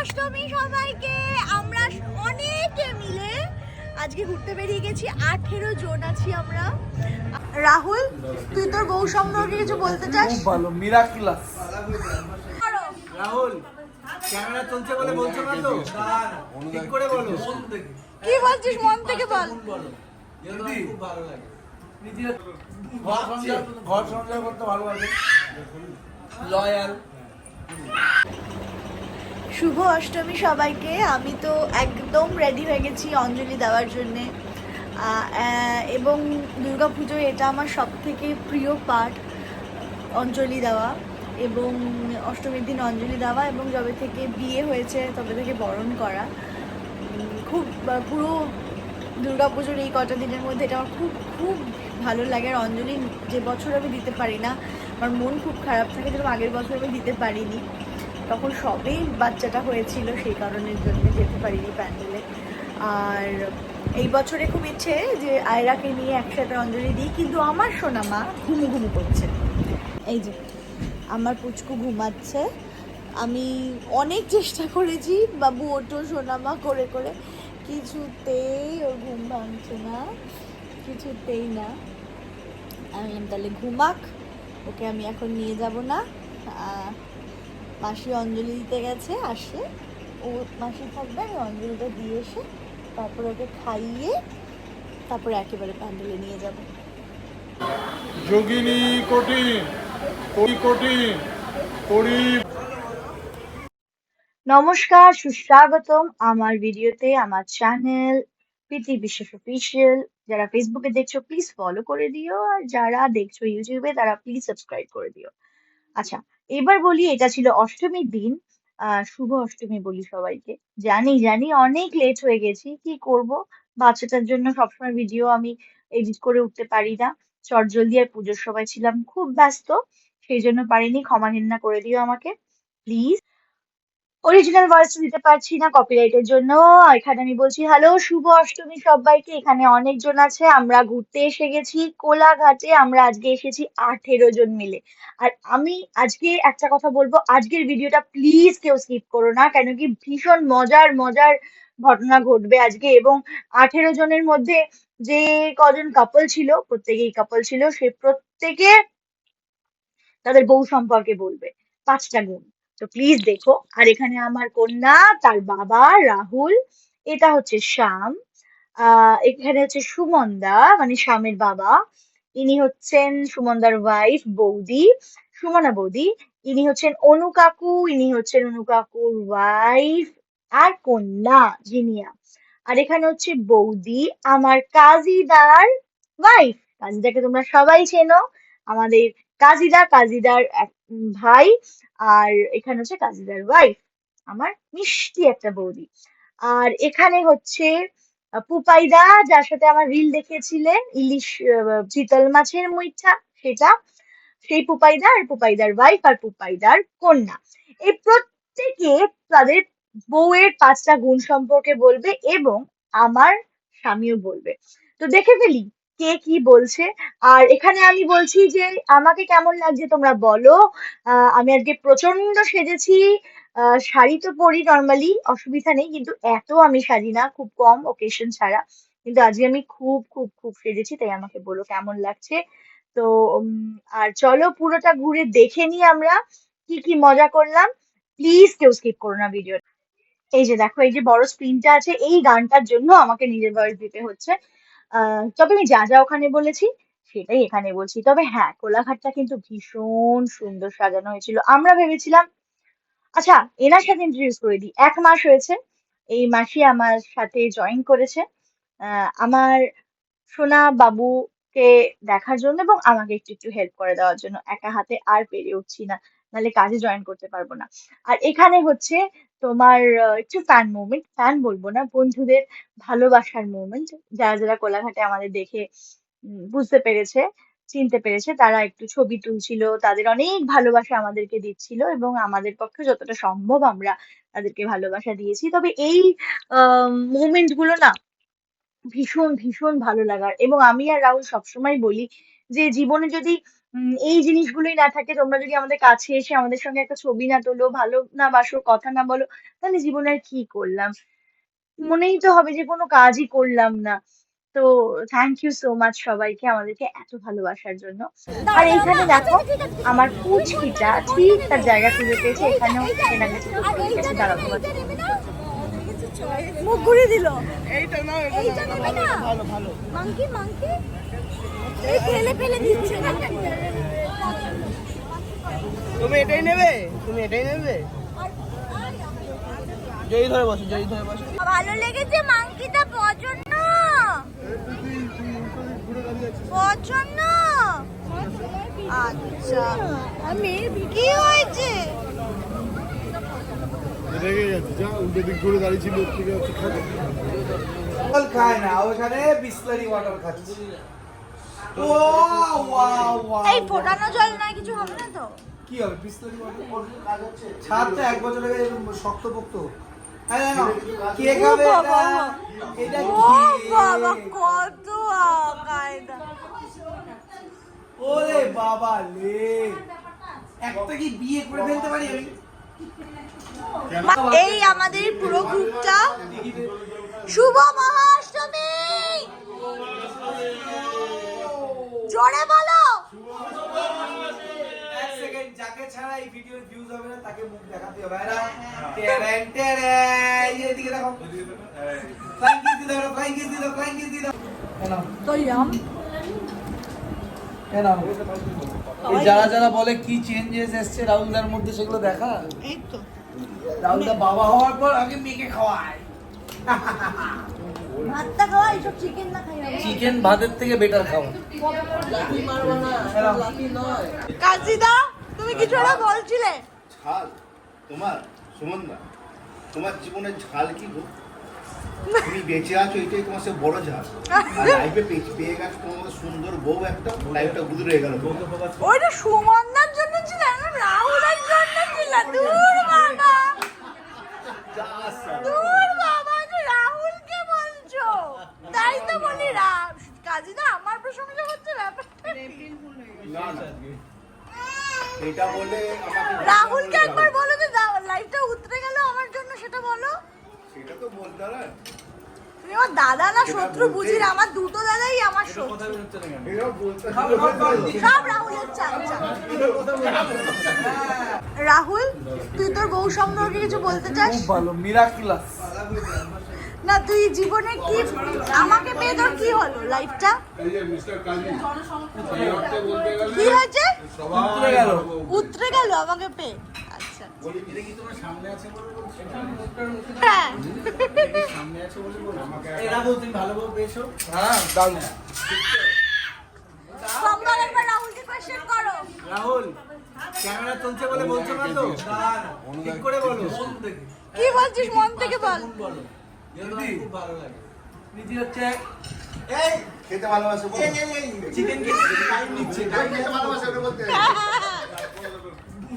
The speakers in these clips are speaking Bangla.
অষ্টমী সবাইকে। আমরা অনেকে মিলে আজকে ঘুরতে বেরিয়ে গেছি। আঠেরো জন আছি আমরা। রাহুল তুই তোর বউ সম্পর্কে কিছু বলতে চাস? ভালো মিরাক্লাস। রাহুল ক্যামেরা চলছে বলে বলছো না তো? ঠিক করে বলো। কি বলছিস মন থেকে বল। খুব ভালো লাগে ঘর সংসার করতে ভালো লাগে লয়াল। শুভ অষ্টমী সবাইকে। আমি তো একদম রেডি হয়ে গেছি অঞ্জলি দেওয়ার জন্যে। এবং দুর্গাপুজোয় এটা আমার সব থেকে প্রিয় পার্ট অঞ্জলি দেওয়া এবং অষ্টমীর দিন অঞ্জলি দেওয়া এবং যবে থেকে বিয়ে হয়েছে, তবে থেকে বরণ করা। খুব পুরো দুর্গাপুজোর এই কটা দিনের মধ্যে এটা আমার খুব খুব ভালো লাগে। আর অঞ্জলি যে বছর আমি দিতে পারি না, আমার মন খুব খারাপ থাকে, যেরকম আগের বছর আমি দিতে পারিনি। তখন সবেই বাচ্চাটা হয়েছিল, সেই কারণের জন্য যেতে পারিনি প্যান্ডেলে। আর এই বছরে খুব ইচ্ছে যে আয়রাকে নিয়ে একসাথে অঞ্জলি দিই, কিন্তু আমার সোনা মা ঘুমু ঘুমু করছে। এই যে, আমার পুচকু ঘুমাচ্ছে। আমি অনেক চেষ্টা করেছি, বাবু ওটো সোনামা করে করে। কিছুতেই ওর ঘুম ভাঙছে না, কিছুতেই না। আমি তাহলে ঘুমাক, ওকে আমি এখন নিয়ে যাব না। মাসি অঞ্জলি দিতে গেছে আসে। ও মাসি থাকবে আমি অঞ্জলিটা দিয়ে এসে তারপর ওকে খাইয়ে তারপরে একেবারে প্যান্ডেলে নিয়ে যাব। যোগিনী কঠিন কঠিন করি। নমস্কার সুস্বাগতম আমার ভিডিওতে আমার চ্যানেল প্রীতি বিশেষ অফিসিয়াল যারা ফেসবুকে দেখছ প্লিজ ফলো করে দিও। আর যারা দেখছ ইউটিউবে তারা প্লিজ সাবস্ক্রাইব করে দিও। আচ্ছা এবার বলি, এটা ছিল অষ্টমীর দিন। শুভ অষ্টমী বলি সবাইকে। জানি জানি, অনেক লেট হয়ে গেছি। কি করব? বাচ্চাটার জন্য সবসময় ভিডিও আমি এডিট করে উঠতে পারি না। চটজলদি আর পুজোর সময় ছিলাম, খুব ব্যস্ত, সেই জন্য পারিনি। ক্ষমা ঘেন্না করে দিও আমাকে। প্লিজ অরিজিনাল ভয়েস দিতে পারছি না কপিরাইটের জন্য। এখানে আমি বলছি হ্যালো শুভ অষ্টমী সবাইকে। এখানে অনেকজন আছে, আমরা ঘুরতে এসে গেছি। কোলাঘাটে আমরা আজকে এসেছি আঠেরো জন মিলে। আর আমি আজকে একটা কথা বলব, আজকের ভিডিওটা প্লিজ কেউ স্কিপ করো না, কেন কি ভীষণ মজার মজার ঘটনা ঘটবে আজকে। এবং আঠেরো জনের মধ্যে যে কজন কাপল ছিল, প্রত্যেকেই কাপল ছিল, সে প্রত্যেকে তাদের বউ সম্পর্কে বলবে। পাঁচটা গুণ। তো প্লিজ দেখো। আর এখানে আমার কন্যা, তার বাবা, রাহুল, এটা হচ্ছে শ্যাম। এখানে হচ্ছে সুমনদা মানে শ্যামের বাবা। ইনি হচ্ছেন সুমনদার ওয়াইফ বৌদি, সুমনা বৌদি। ইনি হচ্ছেন অনু কাকু, ইনি হচ্ছেন অনু কাকুর ওয়াইফ আর কন্যা, জিনিয়া। আর এখানে হচ্ছে বৌদি, আমার কাজিদার ওয়াইফ কাজিদাকে তোমরা সবাই চেনো। আমাদের কাজিদা কাজিদার ভাই। আর এখানে হচ্ছে কাজিদার ওয়াইফ আমার মিষ্টি একটা বৌদি। আর এখানে হচ্ছে পুপাইদা, যার সাথে আমার রিল দেখিয়েছিলেন, ইলিশ চিতল মাছের মুইঠা সেটা সেই পুপাইদা আর পুপাইদার ওয়াইফ আর পুপাইদার কন্যা। এই প্রত্যেকে তাদের বউয়ের পাঁচটা গুণ সম্পর্কে বলবে এবং আমার স্বামীও বলবে। তো দেখে ফেলি কে কি বলছে? আর এখানে আমি বলছি যে আমাকে কেমন লাগছে তোমরা বলো। আমি আজকে প্রচণ্ড সেজেছি। শাড়ি তো পরি নর্মালি অসুবিধা নেই, কিন্তু এত আমি সাজি না, খুব কম ওকেশন ছাড়া। কিন্তু আজকে আমি খুব খুব খুব সেজেছি, তাই আমাকে বলো কেমন লাগছে। তো আর চলো পুরোটা ঘুরে দেখে নিই আমরা কি কি মজা করলাম। প্লিজ কেউ স্কিপ করো না ভিডিও এই যে দেখো, এই যে বড় স্ক্রিনটা আছে, এই গানটার জন্য আমাকে নিজের ভয়েস দিতে হচ্ছে। তবে আমি যা যা ওখানে বলেছি, সেটাই এখানে বলছি। তবে হ্যাঁ কোলাঘাটটা কিন্তু ভীষণ সুন্দর সাজানো হয়েছিল। আমরা ভেবেছিলাম আচ্ছা এনার সাথে ইন্ট্রোডিউস করে দিই। এক মাস হয়েছে, এই মাসই আমার সাথে জয়েন করেছে। আমার সোনা বাবুকে দেখার জন্য এবং আমাকে একটু একটু হেল্প করে দেওয়ার জন্য। একা হাতে আর পেরে উঠছি না, নাহলে কাজে জয়েন করতে পারব না। আর এখানে হচ্ছে তোমার একটু ফ্যান মুভমেন্ট ফ্যান বলব না বন্ধুদের ভালোবাসার মুভমেন্ট যারা যারা কোলাঘাটে আমাদের দেখে উম, বুঝতে পেরেছে চিনতে পেরেছে তারা একটু ছবি তুলছিল তাদের অনেক ভালোবাসা আমাদেরকে দিচ্ছিল এবং আমাদের পক্ষে যতটা সম্ভব আমরা তাদেরকে ভালোবাসা দিয়েছি। তবে এই মুভমেন্টগুলো না ভীষণ ভীষণ ভালো লাগার এবং আমি আর রাহুল সবসময় বলি যে জীবনে যদি এই জিনিসগুলোই না থাকে। তোমরা যদি আমাদের কাছে এসে আমাদের সঙ্গে একটা ছবি না তোলো ভালো না বাসো কথা না বলো তাহলে জীবনে আর কি করলাম? মনেই তো হবে যে কোনো কাজই করলাম না। তো থ্যাংক ইউ সো মাচ সবাইকে আমাদেরকে এত ভালোবাসার জন্য। আর এইখানে দেখো আমার পুচকিটা ঠিক তার জায়গা খুঁজে পেয়েছে এখানেও কেনাকাটি করতে গেছে দাঁড়াও তোমাদের মুখ ঘুরিয়ে দিল। এইটা না এইটা না? ভালো ভালো মাংকি মাংকি ফেলে ফেলে দিচ্ছে। তুমি এটাই নেবে? তুমি এটাই নেবে? জয়ী ধরে বসো জয়ী ধরে বসো। ভালো লেগেছে মাংকিটা পছন্দ পছন্দ আচ্ছা। আমি কি হয়েছে? খায় না ওখানে বিসলারি ওয়াটার খাচ্ছে। এই ফোটানো জল না কিছু হবে না তো? কি হবে বিসলারি ছাদ তো এক বছর আগে শক্ত পোক্ত হ্যাঁ কে খাবে এটা? এটা ও বাবা কত কায়দা ওরে বাবা লে একটা কি বিয়ে করে ফেলতে পারি আমি? এই আমাদের পুরো গ্রুপটা শুভ মহাষ্টমী! জোরে বলো। এক সেকেন্ড যাকে ছাড়া এই ভিডিওর ভিউজ হবে না তাকে মুখ দেখাতে হবে। না টেরেন টেরেন। এদিকে দেখো। ফ্লাইং কিস দিয়ে ফ্লাইং কিস দিয়ে ফ্লাইং কিস দিয়ে দাও কেন? কেন? যারা যারা বলে কি চেঞ্জেস এসছে রাহুলদার মধ্যে সেগুলো দেখা? এই তো। রাহুলদা বাবা হওয়ার পর আগে মেয়েকে খাওয়ায়। ভাতটা খাওয়া এইসব চিকেন না খাই চিকেন ভাতের থেকে বেটার খাওয়া। কাজিদা তুমি কিছু একটা বলছিলে? ঝাল? তোমার সুমনদা তোমার জীবনের ঝাল কি গো? তুমি বেঁচে আছো এটাই তোমার সে বড় ঝাল। আর লাইফে পেয়ে পেয়ে গেছো তোমার সুন্দর বউ একটা লাইফটা গুদুর হয়ে গেল। ওইটা সুমন্দার জন্য ছিল না রাহুলের জন্য ছিল দূর বাবা দূর বাবা যে রাহুলকে বলছো তাই তো বলি রাম কাজিদা আমার প্রশংসা করছে ব্যাপারটা কি? না না এটা বলে একবার বলো যে উতরে গেল আমার জন্য সেটা বলো। সেটা তো বলতে দাদা না শত্রু বুঝি না, আমার দুটো দাদাই আমার শত্রু। রাহুল তুই তোর বউ সম্পর্কে কিছু বলতে চাস? মিরাকুলাস না তুই জীবনে কি আমাকে পেয়ে তোর কি হলো লাইফটা কি হয়েছে? উতরে গেল। উতরে গেল আমাকে পেয়ে। আচ্ছা। হ্যাঁ। রাহুল হ্যাঁ রাহুল ক্যামেরা চলছে বলে বলছো না তো? ঠিক করে বলো। কি বলছিস মন থেকে বল। বলো। খুব ভালো লাগে। নীতি হচ্ছে খেতে ভালোবাসে। চিকেন টাইম নিচ্ছে। তাই খেতে ভালোবাসে ওটা বলতে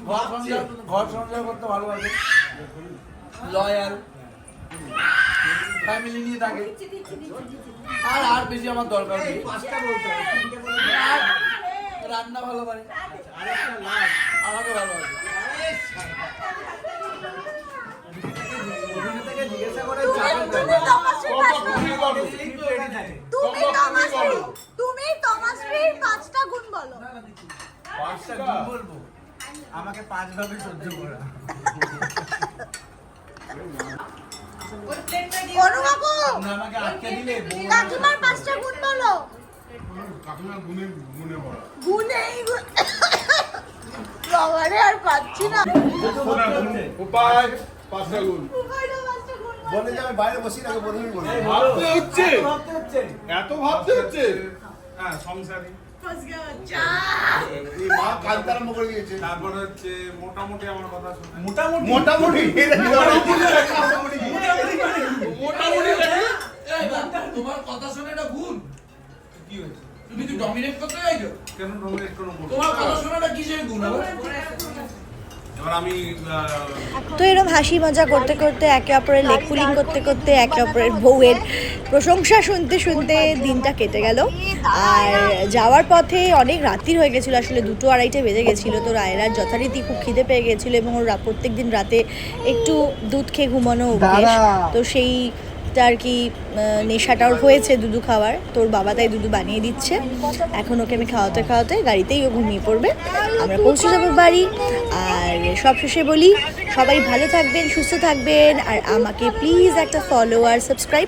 ঘর সংসার ঘর সংসার করতে ভালোবাসে। লয়াল। ফ্যামিলি নিয়ে থাকে। আর আর বেশি আমার দরকার নেই। রান্না ভালো পারে। আমাকে ভালোবাসে। তুমি তমাশ্রীর পাঁচটা গুণ বলো। পাঁচটা দিন বলব আমাকে পাঁচ ভাবে সহ্য করা অনু আমাকে আটকে দিলে কাকিমার পাঁচটা গুণ বলো কাকিমা গুনে গুনে পড়া গুণেই গুণ আর পাচ্ছি না। উপায় পাঁচটা গুণ উভয়টা পাঁচটা গুণ। বলো। বলে যে আমি বাইরে বসি তাকে প্রথমেই বলি ভাবতে হচ্ছে। ভাবতে হচ্ছে। এত ভাবতে হচ্ছে। হ্যাঁ সংসারে। যা। এই মা কাঁদতে আরম্ভ করে দিয়েছে। তারপরে হচ্ছে মোটামুটি আমার কথা মোটামুটি? মোটামুটি। এটা কি বলে? মোটামুটি। কি? মোটামুটি এই বাবা, তোমার কথা শুনে এটা ভুল। কি হয়েছে? তুমি কি ডমিনেট করতে চাইছো? কেন ডোমিনেট কোনো তোমার কথা শুনে এটা কিসের গুণ? তো এরকম হাসি মজা করতে করতে একে অপরের লেগ পুলিং করতে করতে একে অপরের বউয়ের প্রশংসা শুনতে শুনতে দিনটা কেটে গেল। আর যাওয়ার পথে অনেক রাত্রির হয়ে গেছিল আসলে দুটো আড়াইটে বেজে গেছিল তো রায়রার যথারীতি খুব খিদে পেয়ে গেছিল এবং ওর প্রত্যেক দিন রাতে একটু দুধ খেয়ে ঘুমানো অভ্যেস। তো সেইটা আর কি নেশাটাও হয়েছে দুধু খাওয়ার। তোর বাবা তাই দুধু বানিয়ে দিচ্ছে। এখন ওকে আমি খাওয়াতে খাওয়াতে গাড়িতেই ও ঘুমিয়ে পড়বে। আমরা পৌঁছে যাব বাড়ি। আর সব শেষে বলি, সবাই ভালো থাকবেন, সুস্থ থাকবেন। আর আমাকে প্লিজ একটা ফলো আর সাবস্ক্রাইব